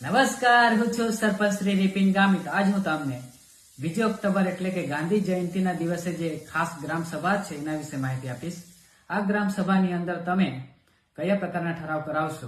નમસ્કાર, હું છું સરપંચ શ્રી રિપિન ગામિત. આજ હું તમને બીજી ઓક્ટોબર એટલે કે ગાંધી જયંતિના દિવસે જે ખાસ ગ્રામ સભા છે એના વિશે માહિતી આપીશ. આ ગ્રામ સભાની અંદર તમે કયા પ્રકારના ઠરાવ કરાવશો?